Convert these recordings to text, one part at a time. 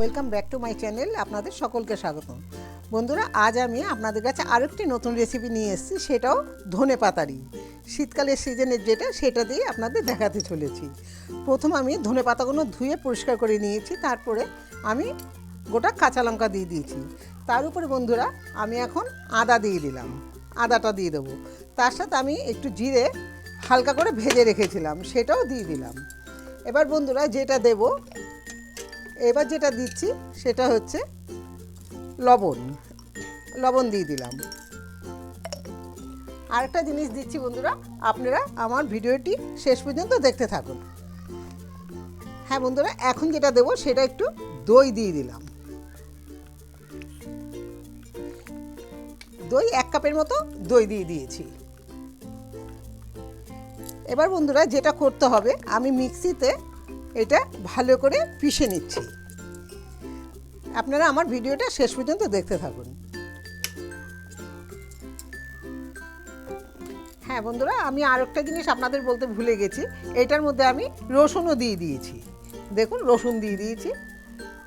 Welcome back to my channel, আপনাদের সকলকে স্বাগত বন্ধুরা, আজ আমি আপনাদের কাছে আরেকটি নতুন রেসিপি নিয়ে এসেছি, সেটাও ধনে পাতারি শীতকালের সিজনের যেটা, সেটা দিয়ে আপনাদের দেখাতে চলেছি। প্রথম আমি ধনে পাতাগুলো ধুয়ে পরিষ্কার করে নিয়েছি, তারপরে আমি গোটা কাঁচা লঙ্কা দিয়ে দিয়েছি। তার উপরে বন্ধুরা, আমি এখন আদা দিয়ে দিলাম, আদাটা দিয়ে দেবো। তার সাথে আমি একটু জিরে হালকা করে ভেজে রেখেছিলাম, সেটাও দিয়ে দিলাম। এবার বন্ধুরা, যেটা দেব এবার যেটা দিচ্ছি, সেটা হচ্ছে লবণ। লবণ দিয়ে দিলাম। আরেকটা জিনিস দিচ্ছি বন্ধুরা, আপনারা আমার ভিডিওটি শেষ পর্যন্ত দেখতে থাকুন। হ্যাঁ বন্ধুরা, এখন যেটা দেবো, সেটা একটু দই দিয়ে দিলাম। দই এক কাপের মতো দই দিয়ে দিয়েছি। এবার বন্ধুরা, যেটা করতে হবে, আমি মিক্সিতে এটা ভালো করে পিষে নিচ্ছি। আপনারা আমার ভিডিওটা শেষ পর্যন্ত দেখতে থাকুন। হ্যাঁ বন্ধুরা, আমি আর একটা জিনিস আপনাদের বলতে ভুলে গেছি। এটার মধ্যে আমি রসুনও দিয়ে দিয়েছি। দেখুন, রসুন দিয়ে দিয়েছি।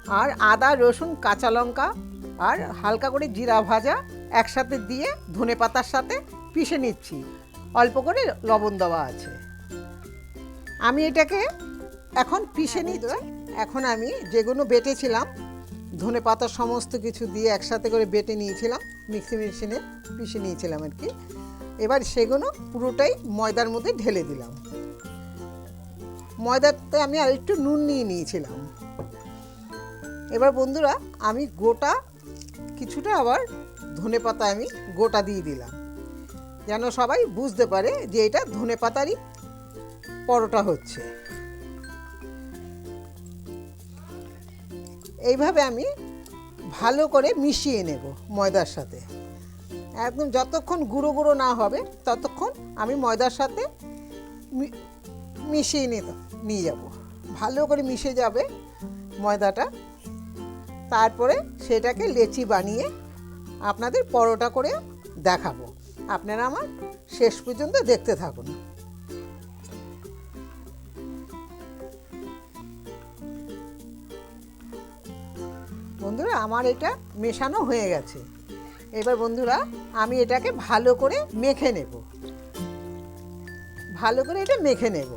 আর আদা, রসুন, কাঁচা লঙ্কা আর হালকা করে জিরা ভাজা একসাথে দিয়ে ধনে পাতার সাথে পিষে নিচ্ছি। অল্প করে লবণ দেওয়া আছে। আমি এটাকে এখন পিষে নিচ্ছি এখন আমি যেগুলো বেটেছিলাম ধনে পাতা সমস্ত কিছু দিয়ে একসাথে করে বেটে নিয়েছিলাম মিক্সি মেশিনে পিষে নিয়েছিলাম আর কি। এবার সেগুলো পুরোটাই ময়দার মধ্যে ঢেলে দিলাম। ময়দাতে আমি আর একটু নুন নিয়ে নিয়েছিলাম। এবার বন্ধুরা আমি গোটা কিছুটা আবার ধনে পাতা আমি গোটা দিয়ে দিলাম। যেন সবাই বুঝতে পারে যে এটা ধনে পাতারই পরোটা হচ্ছে। এইভাবে আমি ভালো করে মিশিয়ে নেব ময়দার সাথে। একদম যতক্ষণ গুঁড়ো গুঁড়ো না হবে, ততক্ষণ আমি ময়দার সাথে মিশিয়ে নিয়ে নিয়ে যাব। ভালো করে মিশে যাবে ময়দাটা। তারপরে সেটাকে লেচি বানিয়ে আপনাদের পরোটা করে দেখাবো। আপনারা আমার শেষ পর্যন্ত দেখতে থাকুন। আমার এটা মেশানো হয়ে গেছে। এবার বন্ধুরা, আমি এটাকে ভালো করে মেখে নেব। ভালো করে এটা মেখে নেব।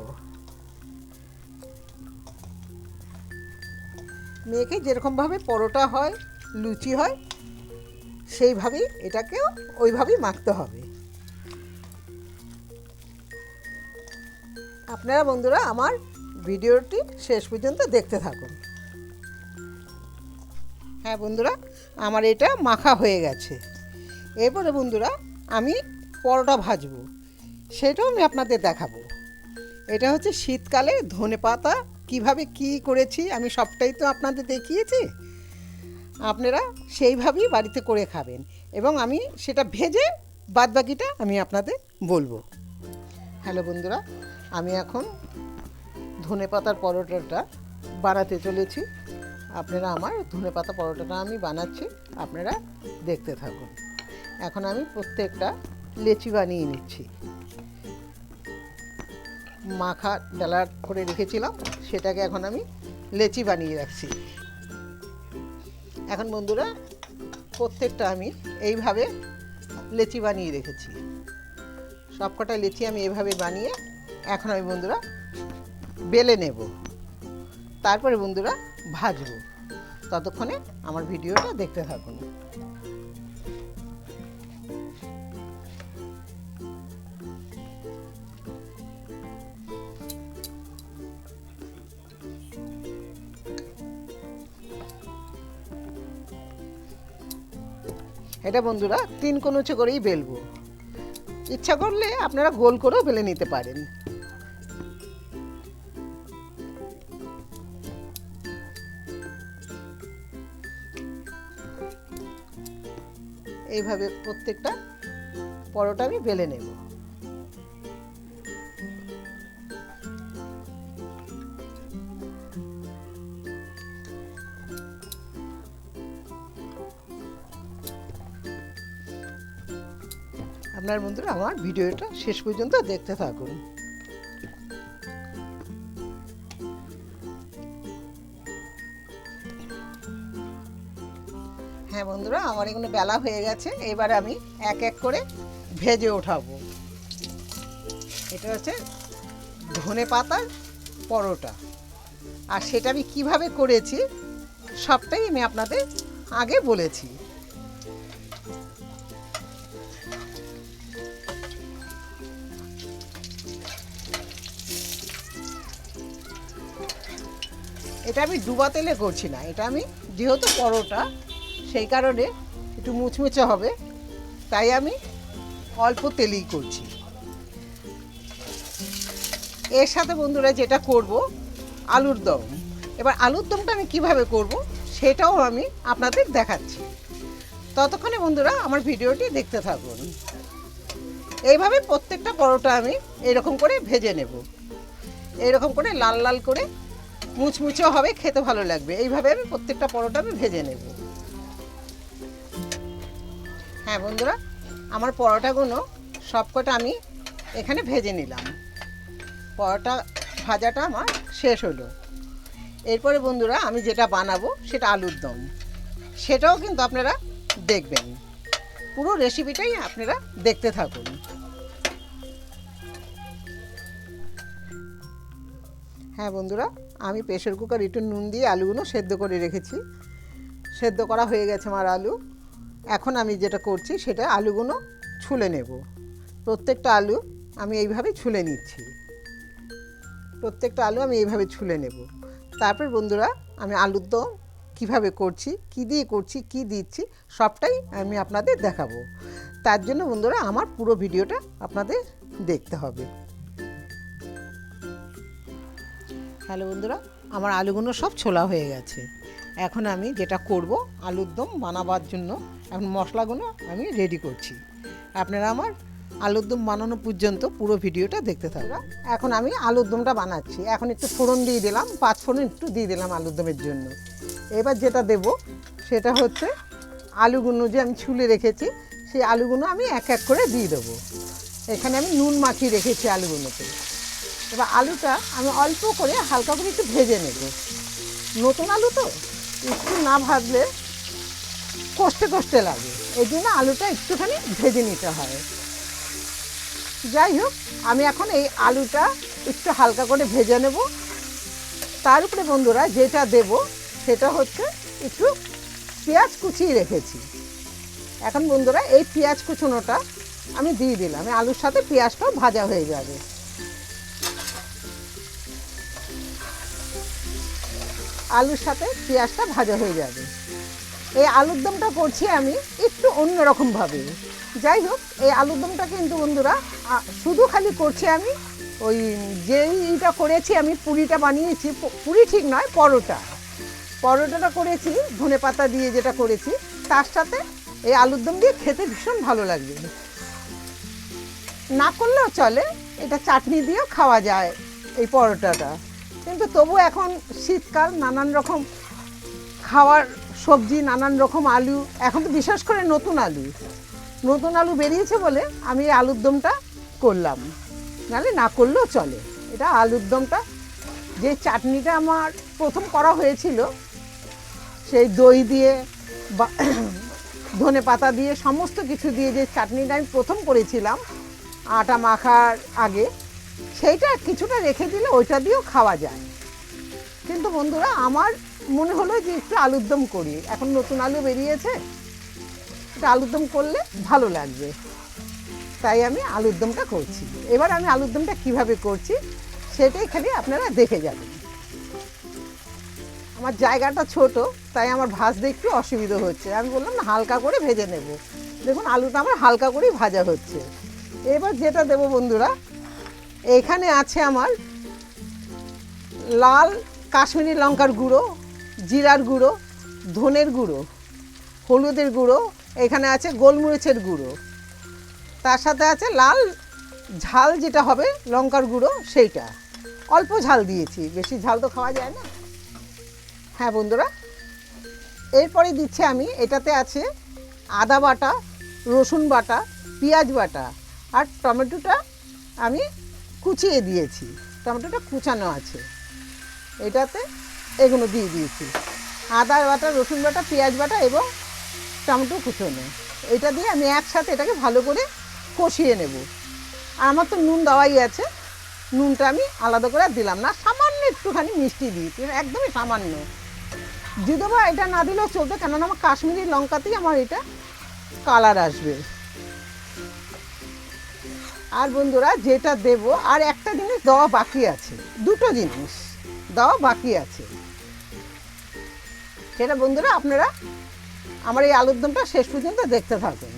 মেখে যেরকমভাবে পরোটা হয়, লুচি হয়, সেইভাবেই এটাকেও ওইভাবেই মাখতে হবে। আপনারা বন্ধুরা আমার ভিডিওটি শেষ পর্যন্ত দেখতে থাকুন। হ্যাঁ বন্ধুরা, আমার এটা মাখা হয়ে গেছে। এরপরে বন্ধুরা, আমি পরোটা ভাজবো। সেটাও আমি আপনাদের দেখাবো। এটা হচ্ছে শীতকালে ধনে পাতা, কীভাবে কী করেছি আমি সবটাই তো আপনাদের দেখিয়েছি। আপনারা সেইভাবেই বাড়িতে করে খাবেন। এবং আমি সেটা ভেজে বাদবাকিটা আমি আপনাদের বলব। হ্যালো বন্ধুরা, আমি এখন ধনে পাতার পরোটাটা বানাতে চলেছি। আপনারা আমার ধনে পাতা পরোটাটা আমি বানাচ্ছি, আপনারা দেখতে থাকুন। এখন আমি প্রত্যেকটা লেচি বানিয়ে নিচ্ছি। মাখা ডালা করে রেখেছিলাম, সেটাকে এখন আমি লেচি বানিয়ে রাখছি। এখন বন্ধুরা, প্রত্যেকটা আমি এইভাবে লেচি বানিয়ে রেখেছি। সবকটা লেচি আমি এভাবে বানিয়ে এখন আমি বন্ধুরা বেলে নেব। তারপরে বন্ধুরা ভাজবো। ততক্ষণে আমার ভিডিওটা দেখতে থাকুন। এটা বন্ধুরা তিন কোনোচে করেই বেলবো। ইচ্ছা করলে আপনারা গোল করেও বেলে নিতে পারেন। এইভাবে প্রত্যেকটা পরোটা আমি বেলে নেব। আপনার বন্ধুরা আমার ভিডিওটা শেষ পর্যন্ত দেখতে থাকুন। হ্যাঁ বন্ধুরা, আমার এগুলো বেলা হয়ে গেছে, এবার আমি এক এক করে ভেজে ওঠাবো এটা হচ্ছে ধনে পাতার পরোটা। আর সেটা আমি কীভাবে করেছি, সবটাই আমি আপনাদের আগে বলেছি। এটা আমি ডুবা তেলে করছি না, এটা আমি যেহেতু পরোটা সেই কারণে একটু মুচমুচে হবে, তাই আমি অল্প তেলেই করছি। এর সাথে বন্ধুরা যেটা করব, আলুর দম। এবার আলুর দমটা আমি কীভাবে করব, সেটাও আমি আপনাদের দেখাচ্ছি। ততক্ষণে বন্ধুরা আমার ভিডিওটি দেখতে থাকুন। এইভাবে প্রত্যেকটা পরোটা আমি এরকম করে ভেজে নেব। এরকম করে লাল লাল করে মুচমুচে হবে, খেতে ভালো লাগবে। এইভাবে আমি প্রত্যেকটা পরোটা আমি ভেজে নেব। হ্যাঁ বন্ধুরা, আমার পরোটাগুলো সবকটা আমি এখানে ভেজে নিলাম। পরোটা ভাজাটা আমার শেষ হলো। এরপরে বন্ধুরা, আমি যেটা বানাবো সেটা আলুর দম। সেটাও কিন্তু আপনারা দেখবেন। পুরো রেসিপিটাই আপনারা দেখতে থাকুন। হ্যাঁ বন্ধুরা, আমি প্রেশার কুকার একটু নুন দিয়ে আলুগুলো সেদ্ধ করে রেখেছি। সেদ্ধ করা হয়ে গেছে আমার আলু। এখন আমি যেটা করছি সেটা আলুগুলো ছুলে নেব। প্রত্যেকটা আলু আমি এইভাবে ছুলে নিচ্ছি। প্রত্যেকটা আলু আমি এইভাবে ছুলে নেব। তারপর বন্ধুরা, আমি আলুর দম কীভাবে করছি, কি দিয়ে করছি, কি দিচ্ছি, সবটাই আমি আপনাদের দেখাবো। তার জন্য বন্ধুরা, আমার পুরো ভিডিওটা আপনাদের দেখতে হবে। হ্যালো বন্ধুরা, আমার আলুগুলো সব ছোলা হয়ে গেছে। এখন আমি যেটা করব, আলুর দম বানাবার জন্য, এখন মশলাগুলো আমি রেডি করছি। আপনারা আমার আলুর দম বানানো পর্যন্ত পুরো ভিডিওটা দেখতে থাকবেন এখন আমি আলুর দমটা বানাচ্ছি। এখন একটু ফোড়ন দিয়ে দিলাম, পাঁচ ফোড়ন একটু দিয়ে দিলাম আলুর দমের জন্য। এবার যেটা দেব, সেটা হচ্ছে আলুগুলো যে আমি ছুলে রেখেছি, সেই আলুগুলো আমি এক এক করে দিয়ে দেবো। এখানে আমি নুন মাখিয়ে রেখেছি আলুগুলোতে। এবার আলুটা আমি অল্প করে হালকা করে একটু ভেজে নেব। নতুন আলু তো? একটু না ভাজলে কষ্টে কষ্টে লাগে। এই জন্য আলুটা একটুখানি ভেজে নিতে হয়। যাই হোক, আমি এখন এই আলুটা একটু হালকা করে ভেজে নেব। তার উপরে বন্ধুরা যেটা দেব, সেটা হচ্ছে একটু পেঁয়াজ কুচিয়ে রেখেছি। এখন বন্ধুরা এই পেঁয়াজ কুচুনোটা আমি দিয়ে দিলাম। আলুর সাথে পেঁয়াজটাও ভাজা হয়ে যাবে। আলুর সাথে পেঁয়াজটা ভাজা হয়ে যাবে। এই আলুর দমটা করছি আমি একটু অন্যরকমভাবে। যাই হোক, এই আলুর দমটা কিন্তু বন্ধুরা শুধু খালি করছি আমি, ওই যেইটা করেছি আমি পুরিটা বানিয়েছি পুরি ঠিক নয়, পরোটা। পরোটাটা করেছি, ধনে পাতা দিয়ে যেটা করেছি, তার সাথে এই আলুর দম দিয়ে খেতে ভীষণ ভালো লাগবে। না করলেও চলে, এটা চাটনি দিয়েও খাওয়া যায় এই পরোটাটা। কিন্তু তবু এখন শীতকাল, নানান রকম খাওয়ার সবজি, নানান রকম আলু, এখন তো বিশেষ করে নতুন আলু। নতুন আলু বেরিয়েছে বলে আমি এই আলুর দমটা করলাম। নাহলে না করলেও চলে। এটা আলুর দমটা, যে চাটনিটা আমার প্রথম করা হয়েছিল, সেই দই দিয়ে বা ধনে পাতা দিয়ে সমস্ত কিছু দিয়ে যে চাটনিটা আমি প্রথম করেছিলাম, আটা মাখার আগে সেইটা কিছুটা রেখে দিলে ওইটা দিয়েও খাওয়া যায়। কিন্তু বন্ধুরা, আমার মনে হলো যে একটু আলুর দম করি। এখন নতুন আলু বেরিয়েছে। এটা আলুর দম করলে ভালো লাগবে। তাই আমি আলুর দমটা করছি। এবার আমি আলুর দমটা কীভাবে করছি, সেটাই খালি আপনারা দেখে যাবেন। আমার জায়গাটা ছোট, তাই আমার ভাজতে একটু অসুবিধা হচ্ছে। আমি বললাম, না, হালকা করে ভেজে নেব। দেখুন, আলুটা আমার হালকা করেই ভাজা হচ্ছে। এবার যেটা দেবো বন্ধুরা এখানে আছে আমার লাল কাশ্মীরি লঙ্কার গুঁড়ো, জিরার গুঁড়ো, ধনের গুঁড়ো, হলুদের গুঁড়ো, এখানে আছে গোলমরিচের গুঁড়ো। তার সাথে আছে লাল ঝাল যেটা হবে লঙ্কার গুঁড়ো, সেইটা। অল্প ঝাল দিয়েছি, বেশি ঝাল তো খাওয়া যায় না। হ্যাঁ বন্ধুরা, এরপরে দিচ্ছি আমি, এটাতে আছে আদা বাটা, রসুন বাটা, পেঁয়াজ বাটা, আর টমেটোটা আমি কুচিয়ে দিয়েছি। টমেটোটা কুচানো আছে। এটাতে এগুলো দিয়ে দিয়েছি। আদা বাটা, রসুন বাটা, পেঁয়াজ বাটা এবং টমেটো কুচোনো। এটা দিয়ে আমি একসাথে এটাকে ভালো করে কষিয়ে নেব। আর আমার তো নুন দেওয়াই আছে। নুনটা আমি আলাদা করে দিলাম না। সামান্য একটুখানি মিষ্টি দিই একদমই সামান্য। যদিও বা এটা না দিলেও চলবে। কেননা আমার কাশ্মীরি লঙ্কাতেই আমার এটা কালার আসবে। আর বন্ধুরা যেটা দেব, আর একটা জিনিস দেওয়া বাকি আছে। দুটো জিনিস দেওয়া বাকি আছে। সেটা বন্ধুরা আপনারা আমার এই আলুর দমটা শেষ পর্যন্ত দেখতে থাকুন।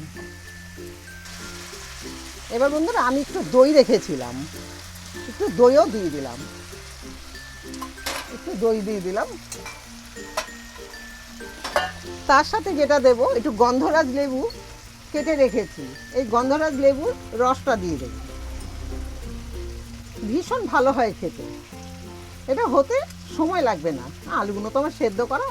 এবার বন্ধুরা আমি একটু দই রেখেছিলাম। একটু দইও দিয়ে দিলাম। একটু দই দিয়ে দিলাম। তার সাথে যেটা দেব, একটু গন্ধরাজ লেবু। কেটে রেখেছি। এই গন্ধরাজ লেবুর রসটা দিয়ে দেব। ভীষণ ভালো হয় খেতে। এটা হতে সময় লাগবে না। আলুগুলো তো আমার সেদ্ধ করা।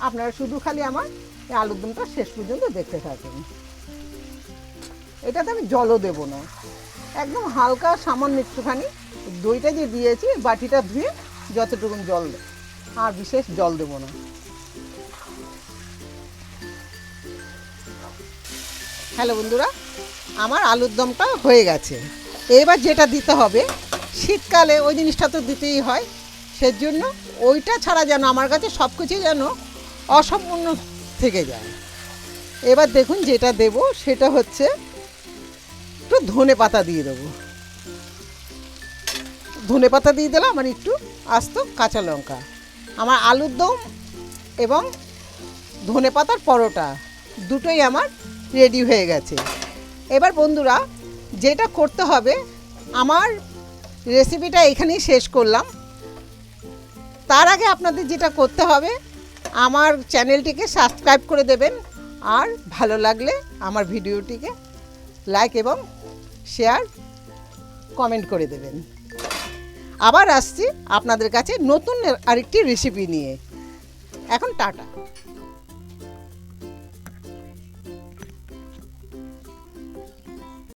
আপনারা শুধু খালি আমার আলুর দমটা শেষ পর্যন্ত দেখতে থাকেন। এটাতে আমি জলও দেব না। একদম হালকা, সামান্য একটুখানি দইটা যে দিয়েছি, বাটিটা ধুয়ে যতটুকুন জল আর বিশেষ জল দেব না। হ্যালো বন্ধুরা, আমার আলুর দমটা হয়ে গেছে। এবার যেটা দিতে হবে, শীতকালে ওই জিনিসটা তো দিতেই হয়। সেজন্য ওইটা ছাড়া যেন আমার কাছে সব কিছুই যেন অসম্পূর্ণ থেকে যায়। এবার দেখুন যেটা দেব, সেটা হচ্ছে একটু ধনে পাতা দিয়ে দেবো। ধনে পাতা দিয়ে দিলাম আর একটু আস্ত কাঁচা লঙ্কা। আমার আলুর দম এবং ধনে পাতার পরোটা দুটোই আমার রেডি হয়ে গেছে। এবার বন্ধুরা, যেটা করতে হবে, আমার রেসিপিটা এখানেই শেষ করলাম। তার আগে আপনাদের যেটা করতে হবে, আমার চ্যানেলটিকে সাবস্ক্রাইব করে দেবেন। আর ভালো লাগলে আমার ভিডিওটিকে লাইক এবং শেয়ার কমেন্ট করে দেবেন। আবার আসছি আপনাদের কাছে নতুন আরেকটি রেসিপি নিয়ে। এখন টাটা।